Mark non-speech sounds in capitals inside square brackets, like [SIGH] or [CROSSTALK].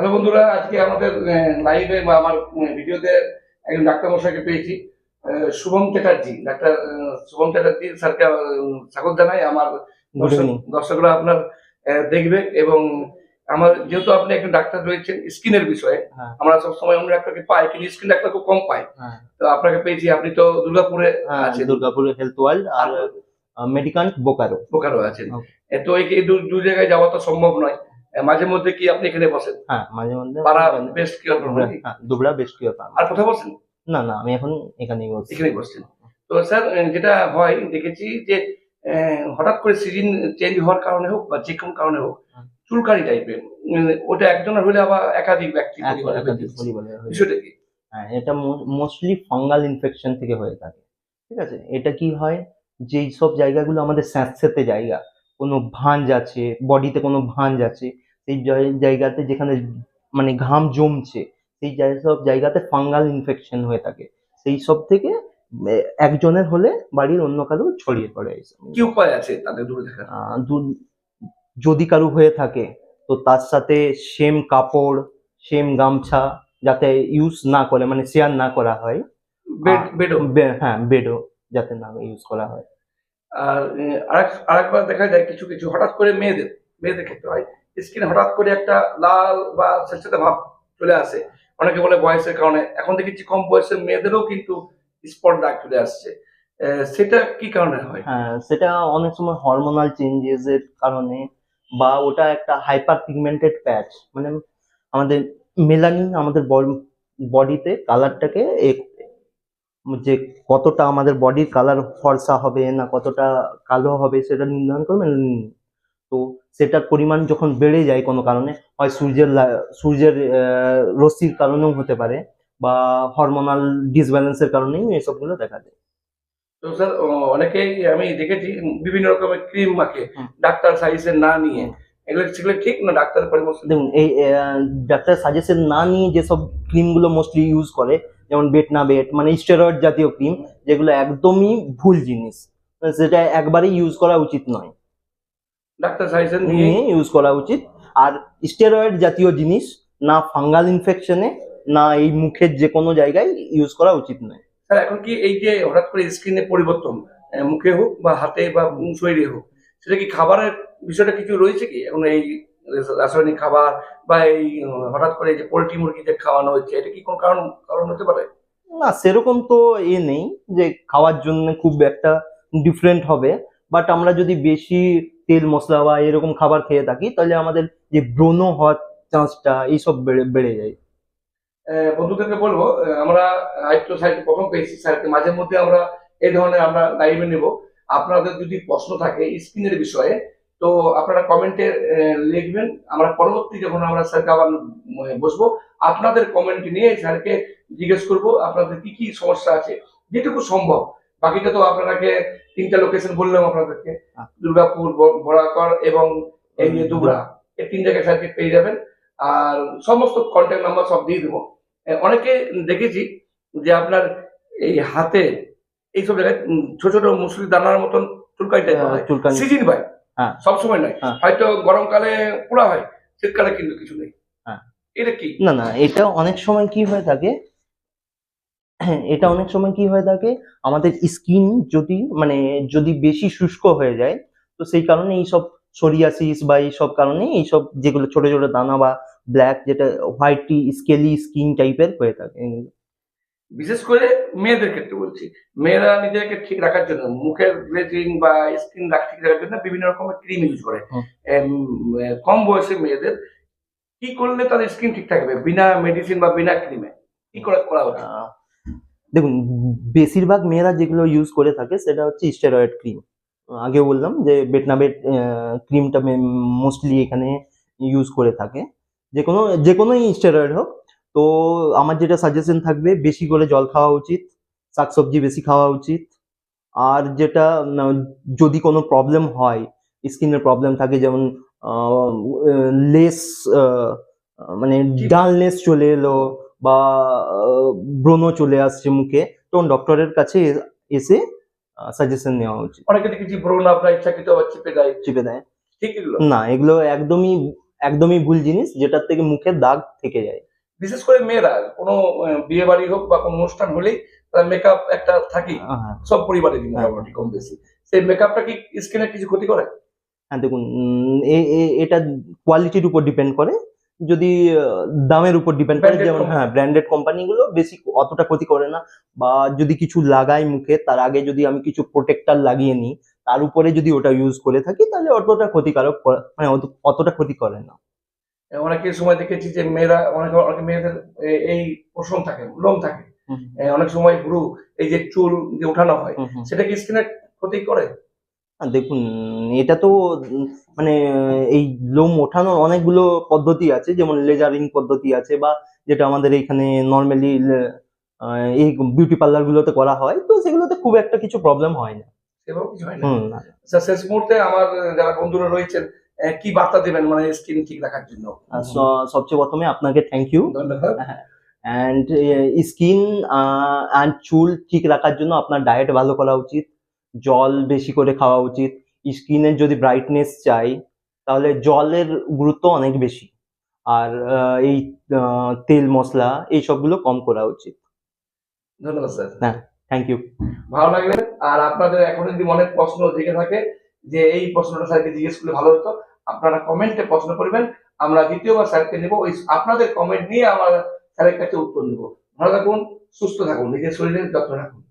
Hello বন্ধুরা আজকে আমাদের লাইভে বা আমার ভিডিওতে একজন ডাক্তার মশাইকে পেয়েছি শুভম চ্যাটার্জি ডাক্তার শুভম চ্যাটার্জি স্যারকে স্বাগত জানাই আমার দর্শকরা আপনার দেখবে এবং আমার যেহেতু আপনি একজন ডাক্তার রয়েছেন স্কিনের বিষয়ে হ্যাঁ। আমরা সবসময় অন্য ডাক্তারকে পাই কিন্তু স্কিন ডাক্তার খুব কম পাই। হ্যাঁ। তো আপনাকে পেয়েছি আপনি তো দুর্গাপুরে আছেন। দুর্গাপুর হেলথ ওয়ার্ল্ড আর মেডিকান্ট বোকারো বোকারো আছেন। তো এই এই দু- দু জায়গায় যাওয়া তো সম্ভব নয়। মাঝে মধ্যে কি আপনি এখানে বসেন? হ্যাঁ মাঝে মধ্যে পাড়া বেস্ট কিওর হ্যাঁ, দুবরা বেস্ট কিওর আর কোথাও বসেন? না না আমি এখন এখানেই বলছি এখানেই বসছেন। তো স্যার যেটা হয় দেখেছি যে হঠাৎ করে সিজন চেঞ্জ হওয়ার কারণে হোক বা যে কোনো কারণে হোক হুম। চুলকানি টাইপের ওটা একজনের হলে আবার একাধিক ব্যক্তি হয়ে হয়ে বিষয়টা কি? হ্যাঁ এটা মোস্টলি ফাঙ্গাল ইনফেকশন থেকে হয়ে থাকে। ঠিক আছে? এটা কি হয়? যেই সব জায়গাগুলো আমাদের স্যাঁতস্যাঁতে জায়গা কোনো ভাঁজ আছে বডিতে কোনো ভাঁজ আছে সেই জায়গাতে যেখানে মানে ঘাম জমছে সেই সব জায়গাতে ফাঙ্গাল ইনফেকশন হয়ে থাকে। সেই সব থেকে একজনের হলে বাড়ির অন্য কারও ছড়িয়ে পড়ে কি উপায় আছে তাদের দূরে দু- যদি কারও হয়ে থাকে তো তার সাথে সেম কাপড় সেম গামছা যাতে ইউজ না করে মানে শেয়ার না করা হয়। বেড বেডও? হ্যাঁ বেডও যাতে না ইউজ করা হয়। আর আরেকবার দেখা যায় কিছু কিছু হঠাৎ করে মেয়েদের মেয়েদের ক্ষেত্রে হয়, স্কিনে হঠাৎ করে একটা লাল বা স্বেচ্ছাতে ভাব চলে আসে। অনেকে বলে বয়সের কারণে। এখন দেখেছি কম বয়সের মেয়েদেরও কিন্তু স্পট দাগ চলে আসছে। সেটা কি কারণে হয়? হ্যাঁ সেটা অনেক সময় হরমোনাল চেঞ্জেস এর কারণে বা ওটা একটা হাইপার পিগমেন্টেড প্যাচ মানে আমাদের মেলানিন আমাদের বডিতে কালারটাকে যে কতটা আমাদের বডির কালার ফর্সা হবে না কতটা কালো হবে সেটা নির্ধারণ করে মেলানিন তো সেটার পরিমাণ যখন বেড়ে যায় কোনো কারণে হয় সূর্যের সূর্যের রশ্মির কারণেও হতে পারে বা হরমোনাল ডিসব্যালেন্সের কারণেই এসবগুলো দেখা যায়। তো স্যার অনেকেই আমি দেখেছি বিভিন্ন রকমের ক্রিম মাখে ডাক্তার সাইজের না নিয়ে। এগুলো সেগুলো ঠিক না ডাক্তারের পরামর্শ? দেখুন এই ডাক্তার সাজেশন না নিয়ে যেসব ক্রিমগুলো মোস্টলি ইউজ করে যেমন বেটনা বেট মানে স্টেরয়েড জাতীয় ক্রিম যেগুলো একদমই ভুল জিনিস। সেটা একবারেই ইউজ করা উচিত নয়। ডাক্তার সাইজের নিয়ে ইউজ করা উচিত। আর স্টেরয়েড জাতীয় জিনিস না ফাঙ্গাল ইনফেকশনে না এই মুখের যে কোনো জায়গায় ইউজ করা উচিত নয়। স্যার এখন কি এই যে হঠাৎ করে স্কিনে পরিবর্তন মুখে হোক বা হাতে বা শরীরে হোক সেটা কি খাবারের বিষয়টা কিছু রয়েছে কি? এখন এই রাসায়নিক খাবার বা এই হঠাৎ করে যে পোলট্রি মুরগিতে খাওয়ানো হচ্ছে এটা কি কোনো কারণ কারণ হতে পারে? না সেরকম তো এ নেই যে খাওয়ার জন্য খুব একটা ডিফারেন্ট হবে বাট আমরা যদি বেশি তেল মশলা বা এরকম খাবার খেয়ে থাকি তাহলে আমাদের যে ব্রণ হওয়ার চান্সটা এইসব বেড়ে বেড়ে যায়। আহ, বন্ধুদেরকে বলব আমরা আরেকটু স্যারকে প্রথম পেয়েছি স্যারকে মাঝে মধ্যে আমরা এই ধরনের আমরা লাইভে নেব। আপনাদের যদি প্রশ্ন থাকে স্কিনের বিষয়ে তো আপনারা কমেন্টে লিখবেন। আমরা পরবর্তী যখন আমরা স্যারকে আবার বসবো আপনাদের কমেন্ট নিয়ে স্যারকে জিজ্ঞেস করব আপনাদের কি কি সমস্যা আছে যেটুকু সম্ভব। বাকিটা তো আপনাকে তিনটা লোকেশন বললাম আপনাদেরকে। হ্যাঁ। দুর্গাপুর বরাকর এবং এই দুবরা। এই তিন জায়গায় স্যারকে পেয়ে যাবেন। আর সমস্ত কন্ট্যাক্ট নাম্বার সব দিয়ে দেবো। অনেকে দেখেছি যে আপনার এই হাতে এইসব জায়গায় ছোট ছোট মুসুরি দানার মতন টাইপ হয় চুলকানি। সিজন ভাই। হ্যাঁ। সবসময় নয় হ্যাঁ। হয়তো গরমকালে পোড়া হয় শীতকালে কিন্তু কিছু নেই হ্যাঁ। এটা কি না না এটা অনেক সময় কি হয়ে থাকে [CLEARS THROAT] এটা অনেক সময় কি হয়ে থাকে আমাদের স্কিন যদি মানে যদি বেশি শুষ্ক হয়ে যায় তো সেই কারণে এইসব সোরিয়াসিস বা এইসব কারণে এইসব যেগুলো ছোট ছোট দানা বা ব্ল্যাক যেটা হোয়াইটি স্কেলি স্কিন টাইপের হয়ে থাকে বিশেষ করে মেয়েদের ক্ষেত্রে বলছি। মেয়েরা নিজেকে ঠিক রাখার জন্য মুখের গ্লেজিং বা স্কিন ঠিক রাখার জন্য বিভিন্ন রকমের ক্রিম ইউজ করে। কম বয়সে মেয়েদের কি করলে তাদের স্কিন ঠিক থাকবে? বিনা মেডিসিন বা বিনা ক্রিমে কি করে করা উচিত? দেখুন বেশিরভাগ মেয়েরা যেগুলো ইউজ করে থাকে সেটা হচ্ছে স্টেরয়েড ক্রিম আগেও বললাম যে বেটনাবেট ক্রিমটা মোস্টলি এখানে ইউজ করে থাকে। যে কোনো যে কোনো স্টেরয়েড হোক তো আমার যেটা সাজেশন থাকবে বেশি করে জল খাওয়া উচিত শাকসবজি বেশি খাওয়া উচিত। আর যেটা যদি কোনো প্রবলেম হয় স্কিনের প্রবলেম থাকে যেমন লেস মানে ডালনেস চলে এলো বা ব্রণ চলে আসছে মুখে তখন ডক্টরের কাছে এসে সাজেশন নেওয়া উচিত। অনেকে দেখেছি ব্রণ আপনার ইচ্ছাকৃত চিপে দেয়। চিপে দেয়। ঠিক না এগুলো একদমই একদমই ভুল জিনিস যেটার থেকে মুখে দাগ থেকে যায়। বিশেষ করে মেয়েরা কোনো বিয়ে বাড়ি হোক বা কোনো অনুষ্ঠান হলেই তার মেকআপ একটা থাকি হ্যাঁ। সব পরিবারেরই মোটামুটি কম বেশি। সেই মেকআপটা কি স্কিনের কিছু ক্ষতি করে? হ্যাঁ দেখুন এটা কোয়ালিটির উপর ডিপেন্ড করে। যদি দামের উপর ডিপেন্ড করে যেমন হ্যাঁ ব্র্যান্ডেড কোম্পানিগুলো বেশি অতটা ক্ষতি করে না। বা যদি কিছু লাগাই মুখে তার আগে যদি আমি কিছু প্রোটেক্টার লাগিয়ে নিই তার উপরে যদি ওটা ইউজ করে থাকি তাহলে অতটা ক্ষতিকারক মানে অতটা ক্ষতি করে না। অনেকের সময় দেখেছি যে মেয়েরা অনেক অনেক মেয়েদের এই পোষণ থাকে লোম থাকে। অনেক সময় ভ্রু এই যে চুল যে উঠানো হয়। সেটা কি স্কিনের ক্ষতি করে? আর দেখুন এটা তো মানে এই লোম ওঠানোর অনেকগুলো পদ্ধতি আছে যেমন লেজারিং পদ্ধতি আছে বা যেটা আমাদের এখানে নর্মালি এই বিউটি পার্লার গুলোতে করা হয় তো সেগুলোতে খুব একটা কিছু প্রবলেম হয় না। সেভাবে কিছু হয় না। আচ্ছা, শেষ মুহূর্তে আমার যারা বন্ধুরা রয়েছেন কি বার্তা দেবেন মানে স্কিন ঠিক রাখার জন্য? সবচেয়ে প্রথমে আপনাকে থ্যাংক ইউ ধন্যবাদ। অ্যান্ড স্কিন অ্যান্ড চুল ঠিক রাখার জন্য আপনার ডায়েট ভালো করা উচিত। জল বেশি করে খাওয়া উচিত। স্কিনের যদি ব্রাইটনেস চাই তাহলে জলের গুরুত্ব অনেক বেশি। আর এই তেল মশলা এই সবগুলো কম করা উচিত। ধন্যবাদ স্যার। হ্যাঁ থ্যাংক ইউ ভালো লাগলে আর আপনাদের এখন যদি মনে প্রশ্ন জেগে থাকে যে এই প্রশ্নটা স্যারকে জিজ্ঞেস করলে ভালো হতো আপনারা কমেন্টে প্রশ্ন করবেন, আমরা দ্বিতীয়বার স্যারকে নেব, ওই আপনাদের কমেন্ট নিয়ে আমরা স্যারের কাছে উত্তর নেব। ভালো থাকুন, সুস্থ থাকুন, নিজের শরীরের যত্ন রাখুন।